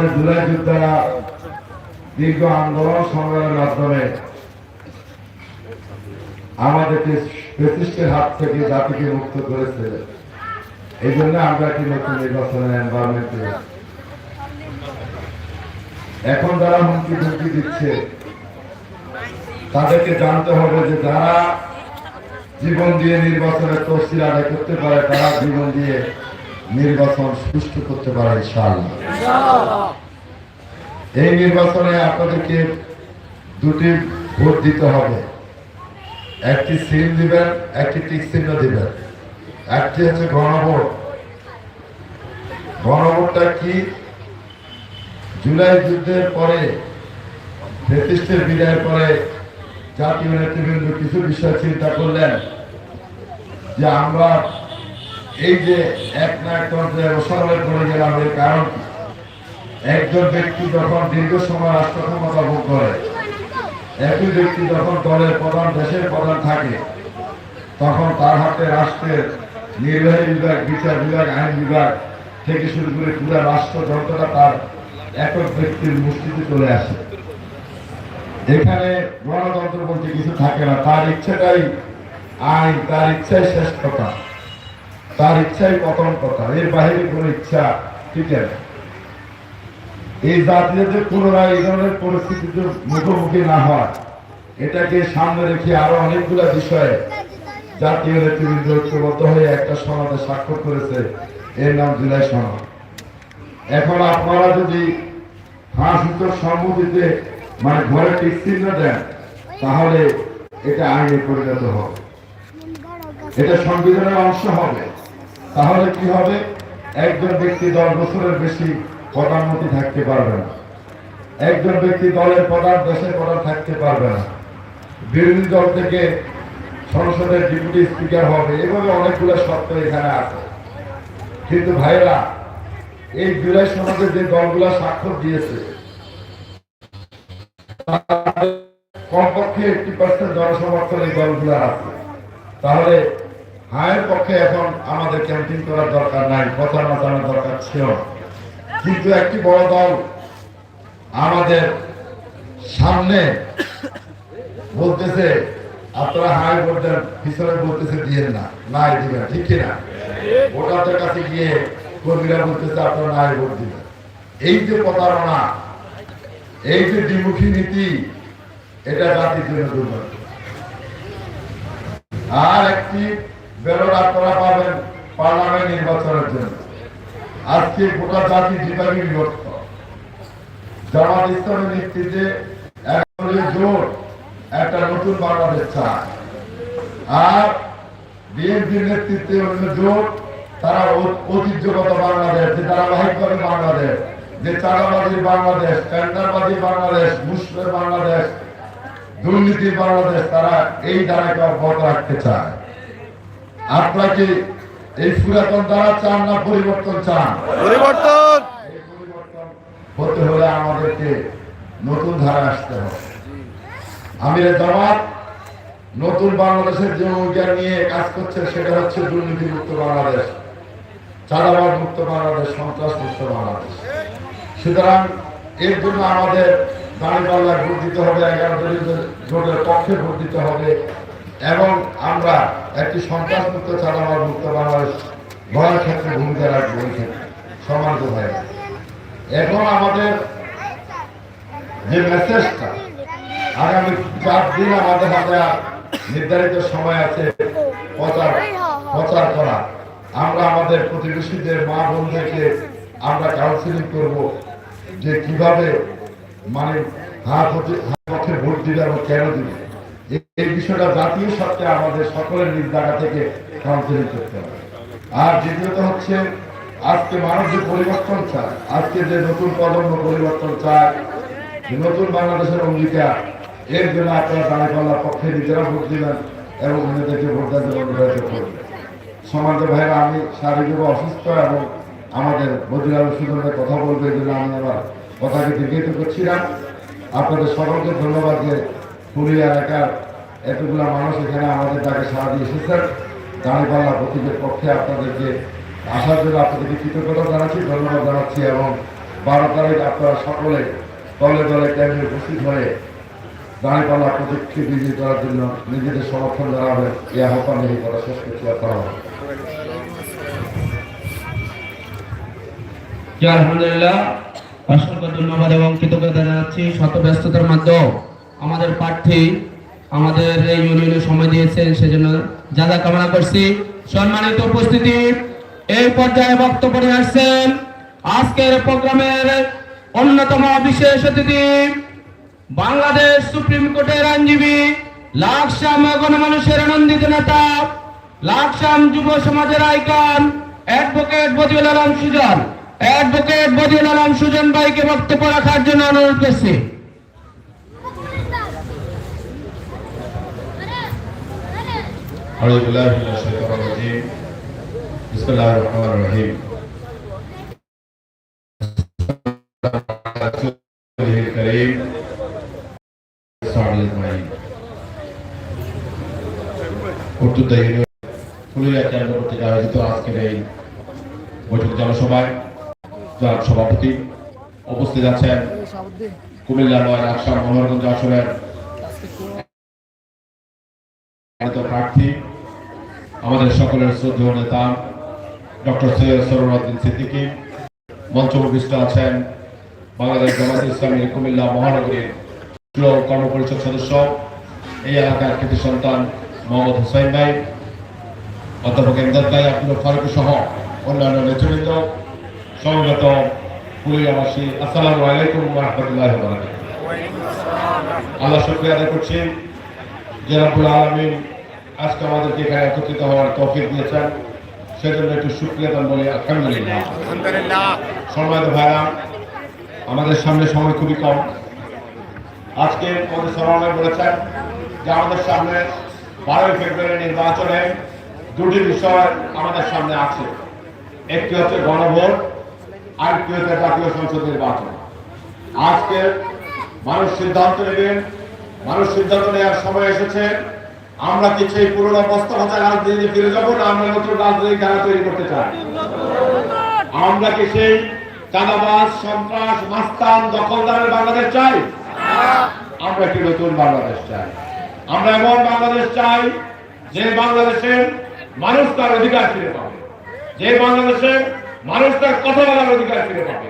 আমাদের জুলাই যোদ্ধারা দীর্ঘ আন্দোলন সংগ্রামের মাধ্যমে আমাদেরকে ব্রিটিশের হাত থেকে জাতিকে মুক্ত করেছে। এই জন্য আমরা একটি নতুন নির্বাচনের এনভায়রনমেন্ট এখন যারা হুমকি ধুমকি দিচ্ছে, তাদেরকে জানতে হবে যে যারা জীবন দিয়ে নির্বাচনের তফসিল আদায় করতে পারে, তারা জীবন দিয়ে নির্বাচন সুষ্ঠু করতে পারে এই নির্বাচনে আপনাদেরকে দুটি ভোট দিতে হবে। একটি সিল দিবেন, একটি টিক চিহ্ন দিবেন। একটি হচ্ছে গণভোট। গণভোটটা কি? জুলাই যুদ্ধের পরে ব্রিটিশের বিদায়ের পরে জাতীয় নেতৃবৃন্দ কিছু বিষয় চিন্তা করলেন যে আমরা এই যে এক নায়কতন্ত্রের অসরলে করে গেলাম, এর কারণ একজন ব্যক্তি যখন দীর্ঘ সময় রাষ্ট্র ক্ষমতা ভোগ করে, একই ব্যক্তি যখন দলের প্রধান, দেশের প্রধান থাকে, তখন তার হাতে রাষ্ট্রের নির্বাহী বিভাগ, বিচার বিভাগ, আইন বিভাগ থেকে শুরু করে পুরো রাষ্ট্র যন্ত্রটা তার একক ব্যক্তির মুষ্টিতে চলে আসে। এখানে গণতন্ত্র বলতে কিছু থাকে না, তার ইচ্ছাটাই আইন, তার ইচ্ছাই কথা তার ইচ্ছাই প্রথম কথা, এর বাহিরে কোনো ইচ্ছা ঠিক আছে। এই জাতীয় যে পুনরায় এই ধরনের পরিস্থিতিতে মুখোমুখি না হয়, এটাকে সামনে রেখে আরও অনেকগুলো বিষয়ে জাতীয় নেতৃবৃন্দ ঐক্যবদ্ধ হয়ে একটা সনদে স্বাক্ষর করেছে, এর নাম জুলাই সনদ। এখন আপনারা যদি হাঁস উত্তর সম্মতিতে মানে ঘরে টিক চিহ্ন দেন, তাহলে এটা আইনে পরিণত হবে। এটা সংবিধানের অংশ হবে। তাহলে কি হবে? একজন ব্যক্তি দশ বছরের বেশি প্রধানমন্ত্রী থাকতে পারবে না। একজন ব্যক্তি দলের প্রধান, দেশের প্রধান থাকতে পারবে না। বিরোধী দল থেকে সংসদের ডেপুটি স্পিকার হবে এভাবে অনেকগুলো শর্ত এখানে আছে। কিন্তু ভাইরা এই জুলাই সমাজে যে দলগুলো স্বাক্ষর দিয়েছে কমপক্ষে এইটি পার্সেন্ট জনসমর্থন এই দলগুলো আছে। তাহলে হায়ের পক্ষে এখন আমাদের ক্যাম্পিং করার দরকার নাই প্রচার মাচানোর দরকার ছিল। কিন্তু একটি বড় দল আমাদের সামনে বলতেছে, আপনারা হাই ভোট দেন, পিছনে বলতেছে দিয়ে না, নাই দিবেন, ঠিক কিনা? ভোটারদের কাছে গিয়ে কর্মীরা বলতেছে, আপনারা নাই ভোট দিবেন। এই যে প্রতারণা, এই যে দ্বিমুখী নীতি, এটা জাতির জন্য দুর্ভাগ্য। আর একটি ব্যালট আপনারা পাবেন পার্লামেন্ট নির্বাচনের জন্য। আজকে গোটা জাতি বিভাগে বিভক্ত জামাত ইসলামের নেতৃত্বে জোট একটা নতুন বাংলাদেশ চায়। আর বিএনপির নেতৃত্বে অন্য জোট, তারা ঐতিহ্যগত বাংলাদেশ, যে ধারাবাহিকভাবে বাংলাদেশ, যে চাঁদাবাজির বাংলাদেশ, টেন্ডারবাজির বাংলাদেশ মুসলিমের বাংলাদেশ, দুর্নীতির বাংলাদেশ, তারা এই ধারাকে অব্যাহত রাখতে চায়। আপনারা কি এই পুরাতন দ্বারা চান না পরিবর্তন চান। পরিবর্তন! হতে হলে আমাদেরকে নতুন ধারা আসতে হবে। আমিরের জামাত নতুন বাংলাদেশের যে অঙ্গীকার নিয়ে কাজ করছে সেটা হচ্ছে দুর্নীতি মুক্ত বাংলাদেশ চাঁদাবাদ মুক্ত বাংলাদেশ সন্ত্রাস মুক্ত বাংলাদেশ। সুতরাং এর জন্য আমাদের দাঁড়িপাল্লায় ভোট দিতে হবে এগারো দলীয় জোটের পক্ষে ভোট দিতে হবে এবং আমরা একটি সন্ত্রাস মুক্ত চাঁদাবাদ মুক্ত বাংলাদেশ গড়ার ক্ষেত্রে ভূমিকা রাখব এই ক্ষেত্রে। সমান্ত ভাই এখন আমাদের যে মেসেজটা আগামী চার দিন আমাদের হাতে নির্ধারিত সময় আছে প্রচার প্রচার করা। আমরা আমাদের প্রতিবেশীদের মা বোনদেরকে আমরা কাউন্সিলিং করব যে কীভাবে মানে হাত হতে- হাত পক্ষে ভোট দিবে এবং কেন দিবে। এই- বিষয়টা জাতীয় সত্ত্বে আমাদের সকলের নিজ জায়গা থেকে কাউন্সিলিং করতে হবে। আর দ্বিতীয়ত হচ্ছে, আজকে মানুষ যে পরিবর্তন চায়, আজকে যে নতুন প্রজন্ম পরিবর্তন চায় নতুন বাংলাদেশের অঙ্গীকার, এর জন্য আপনারা দাঁড়িপাল্লার পক্ষে নিজেরা ভোট দিবেন এবং অন্যদেরকে ভোট দেওয়ার করবেন। সমাজ ভাইরা, আমি শারীরিক অসুস্থ এবং আমাদের বদিরাল সুন্দরের কথা বলবে, এই জন্য আমি আমার কথাকে দীর্ঘিত করছি না। আপনাদের সকলকে ধন্যবাদ যে পুরুলিয়া এলাকার এতগুলো মানুষ এখানে আমাদের ডাকে সাড়া দিয়ে এসেছেন। দাঁড়িপাল্লা প্রতীকের পক্ষে আপনাদেরকে আসার জন্য আপনাদেরকে কৃতজ্ঞতা জানাচ্ছি ধন্যবাদ জানাচ্ছি এবং বারো তারিখ আপনারা সকলে দলে দলে কেন্দ্রে উপস্থিত হয়ে দাঁড়িপাল্লা প্রতীককে বিজয়ী করার জন্য নিজেদের সমর্থন জানাবেন। এই আহ্বান নিয়ে করা শেষ করতে করা হবে জি, আলহামদুলিল্লাহ। অসংখ্য ধন্যবাদ এবং কৃতজ্ঞতা জানাচ্ছি। শত ব্যস্ততার মধ্যেও আমাদের প্রার্থী আমাদের এই ইউনিয়নে সময় দিয়েছেন, সেজন্য যা যা কামনা করছি, সম্মানিত উপস্থিতি, এই পর্যায়ে বক্তব্য নিয়ে আসছেন আজকের প্রোগ্রামের অন্যতম বিশেষ অতিথি, বাংলাদেশ সুপ্রিম কোর্টের আইনজীবী, লাকসাম গণমানুষের আনন্দিত নেতা, লাকসাম যুব সমাজের icon, advocate Badiul Alam Sujon. Advocate Badiul Alam Sujon ভাইকে বক্তব্য রাখার জন্য অনুরোধ করছি। أعوذ بالله من الشيطان الرجيم بسم الله الرحمن الرحيم رسوله الكريم السعد الأجمعين অত্যন্ত ফুলিয়া কেন্দ্র কর্তৃক আয়োজিত আজকের এই বৈঠক জনসভায় যার সভাপতি উপস্থিত আছেন কুমিল্লা নয় আসাম মনোরগঞ্জ আসনের আমাদের সকলের শ্রদ্ধেয় নেতা, ডক্টর সৈয়দ সরুদ্দিন সিদ্দিকী মঞ্চ উপবিষ্ট আছেন বাংলাদেশ জামাত ইসলামী কুমিল্লা মহানগরীর কর্মপরিষদ সদস্য, এই এলাকার কৃতি সন্তান মোহাম্মদ হুসাইন ভাই, অধ্যাপক এমদাদ ভাই, আব্দুল ফারুক সহ অন্যান্য নেতৃবৃন্দ সমবেত পুলিয়াবাসী আসসালামু আলাইকুম রহমতুল্লাহ আল্লাহ শুক্রিয়া আদায় করছি। যে আলামিন আজকে আমাদেরকে এখানে একত্রিত হওয়ার তৌফিক দিয়েছেন। সেজন্য একটু শুক্রিয়া দান বলে আলহামদুলিল্লাহ। সম্মানিত ভাইরা আমাদের সামনে সময় খুবই কম। আজকে আমাদের সরকার বলেছেন যে আমাদের সামনে বারোই ফেব্রুয়ারি নির্বাচনে দুটি বিষয় আমাদের সামনে আছে। একটি হচ্ছে গণভোট আর একটি হচ্ছে জাতীয় সংসদ নির্বাচন। আজকে মানুষ সিদ্ধান্ত নেবেন মানুষ সিদ্ধান্ত নেওয়ার সময় এসেছে। আমরা কি সেই পুরোনো অবস্থা হতে রাজনীতি ফিরে যাব না আমরা নতুন রাজনৈতিক ধারা তৈরি করতে চাই? আমরা কি সেই চাঁদাবাজ, সন্ত্রাস, মাস্তান, দখলদারের বাংলাদেশ চাই? আমরা একটি নতুন বাংলাদেশ চাই? আমরা এমন বাংলাদেশ চাই যে বাংলাদেশের মানুষ তার অধিকার ফিরে পাবে। যে বাংলাদেশে মানুষ তার কথা বলার অধিকার ফিরে পাবে।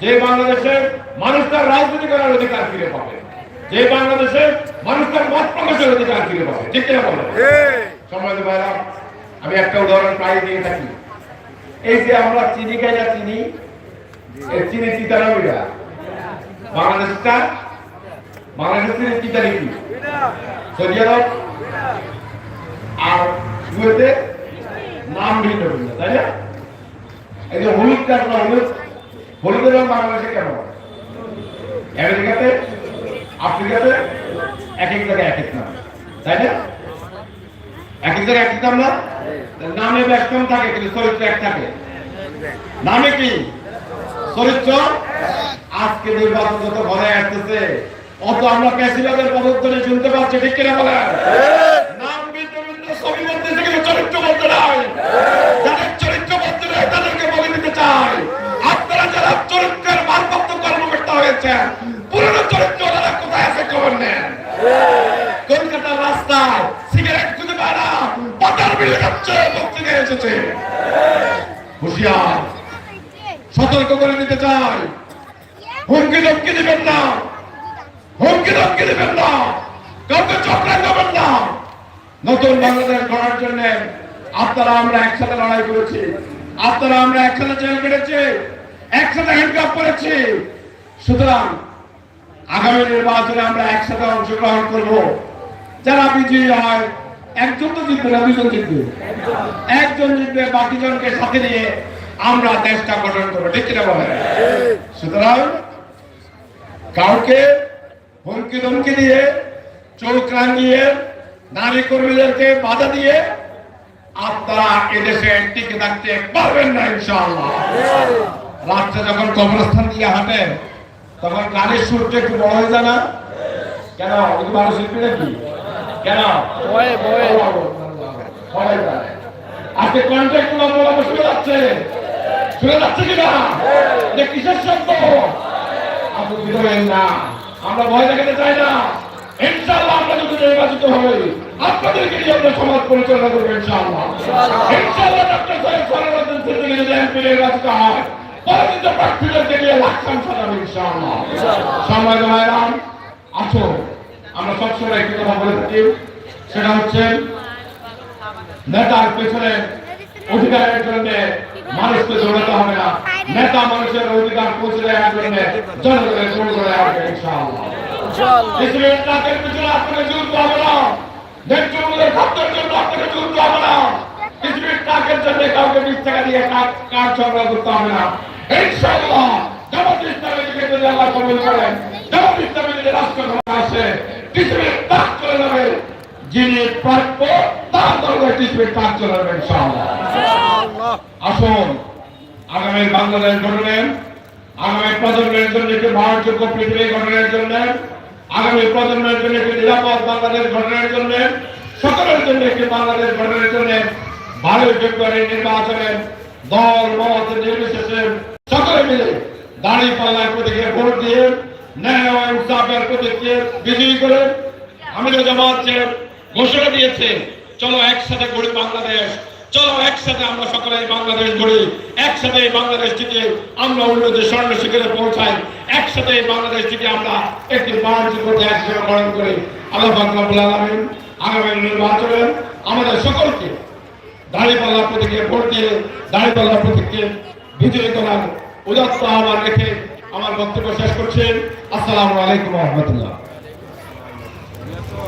যে বাংলাদেশে মানুষ তার রাজনীতি করার অধিকার ফিরে পাবে। যে বাংলাদেশে মানুষ তার মত প্রকাশের অধিকার ফিরে পাবে ঠিক কিনা বলে সম্মানিত ভাইরা আমি একটা উদাহরণ প্রায় দিয়ে থাকি। এই যে আমরা চিনি খাই না চিনি এই চিনি চিতারামিরা বাংলাদেশটা বাংলাদেশের চিতারি কি? সৌদি আরব আর কুয়েতে নাম ভিন্ন ভিন্ন তাই না? এই যে হলুদটা আপনার হলুদ হলুদের বাংলাদেশে কেন আমেরিকাতে আফ্রিকাতে এক এক জায়গায় এক এক নাম। তাই না? এক এক জায়গায় এক এক নাম না? নামে বেশ থাকে, কিন্তু চরিত্র এক থাকে। নামে কি? চরিত্র? আজকে নির্বাচন যত ঘরে আসতেছে, অত আমরা প্যাসিভাবের পদত্তনে শুনতে পাচ্ছি, ঠিক কিনা বলেন? নাম ভিন্ন ছবি বলতেছে কিন্তু চরিত্র বলতে নাই। যাদের চরিত্র বলতে নাই, তাদেরকে বলে দিতে চাই। আপনারা যারা চরিত্রের ভারপ্রাপ্ত কর্মকর্তা হয়েছেন পুরনো চরিত্র যারা কোথায় আছে খবর নেন কলকাতার রাস্তায় সিগারেট খুঁজে পায় না। পাতার বিলে যাচ্ছে বক্তৃতা এসেছে। হুশিয়ার। সতর্ক করে দিতে চাই। হুমকি ধমকি দিবেন না। হুমকি ধমকি দিবেন না। কাউকে চক্রান্ত করবেন না। নতুন বাংলাদেশ গড়ার জন্য আপনারা আমরা একসাথে লড়াই করেছি। আপনারা আমরা একসাথে জেল কেটেছি, একসাথে হ্যান্ডকাপ করেছি সুতরাং আগামী নির্বাচনে আমরা একসাথে অংশগ্রহণ করব। যারা বিজয়ী হয়, একজন তো জিতবে না, দুজন জিতবে। একজন জিতবে বাকি জনকে সাথে নিয়ে আমরা দেশটা গঠন করব, ঠিক কিনা বলে সুতরাং কাউকে হুমকি ধমকি দিয়ে, চোখ রাঙিয়ে, নারী কর্মীদেরকে বাধা দিয়ে আপনারা এদেশে টিকে থাকতে পারবেন না, ইনশাআল্লাহ। রাত্রে যখন কবরস্থান দিয়ে হাঁটে তখন গানের সুরটা একটু বড় হয়ে যায় না কেন কিন্তু ভালো শিল্পী নাকি কেন আজকে কন্ট্রাক্ট শুরু যাচ্ছে শুনে যাচ্ছে কিনা যে কিসের শব্দ আপনি বিধবেন না আমরা ভয় দেখাতে চাই না ইনশাআল্লাহ আমরা যদি নির্বাচিত হই আপনাদেরকে নিয়ে আমরা সমাজ পরিচালনা করব ইনশাআল্লাহ ইনশাআল্লাহ ডক্টর যদি এমপি নির্বাচিত হয় পরবর্তীত প্রার্থীদেরকে নিয়ে লাক্ষাম সাজাবো ইনশাআল্লাহ। সময় ভাইরাম আসো আমরা সবসময় একটি কথা বলে থাকি। সেটা হচ্ছে, নেতার পেছনে অধিকারের জন্য মানুষকে দৌড়াতে হবে না। নেতা মানুষের অধিকার পৌঁছে দেওয়ার জন্য জনগণের জোর করে আসবে ইনশাআল্লাহ। আপনাকে যুদ্ধ হবে না। খাদ্যের জন্য আপনাকে যুদ্ধ হবে না। পৃথিবীর ট্রাকের জন্য কাউকে বিশ টাকা দিয়ে কাজ সরবরাহ করতে হবে না। ইনশাআল্লাহ জামাত ইসলামী থেকে যদি আল্লাহ কবুল করেন জামাত ইসলামী যদি রাষ্ট্র আসে পৃথিবীর ট্রাক চলে যাবে। যিনি প্রাপ্য তার দরকার পৃথিবীর ট্রাক চলে যাবে ইনশাআল্লাহ। আসুন আগামী বাংলাদেশ গঠনের আগামী প্রজন্মের জন্য একটি ভারতযোগ্য পৃথিবী গঠনের জন্য আগামী প্রজন্মের জন্য একটি নিরাপদ বাংলাদেশ গঠনের জন্য সকলের জন্য একটি বাংলাদেশ গঠনের জন্য বারোই ফেব্রুয়ারি নির্বাচনের দল, মত, নির্বিশেষে সকলে মিলে দাঁড়িয়ে পাল্লার প্রতীকে ভোট দিয়ে ন্যায় ইনসাফের বিজয়ী করে আমির জামাত যে ঘোষণা দিয়েছে, চলো একসাথে গড়ি বাংলাদেশ, চলো একসাথে আমরা সকলে বাংলাদেশ গড়ি একসাথে এই বাংলাদেশটিকে আমরা উন্নতির স্বর্ণ শিখরে পৌঁছাই, একসাথে এই বাংলাদেশটিকে আমরা একটি বাণিজ্যিক দেশ হিসেবে গঠন করি। আল্লাহ আগামী নির্বাচনে আমাদের সকলকে দাঁড়িপাল্লা প্রতীকে ভোট দিয়ে দাঁড়িপাল্লা প্রতীককে বিজয়ী করার উদাত্ত আহ্বান রেখে আমার বক্তব্য শেষ করছেন আসসালামু আলাইকুম রহমতুল্লাহ।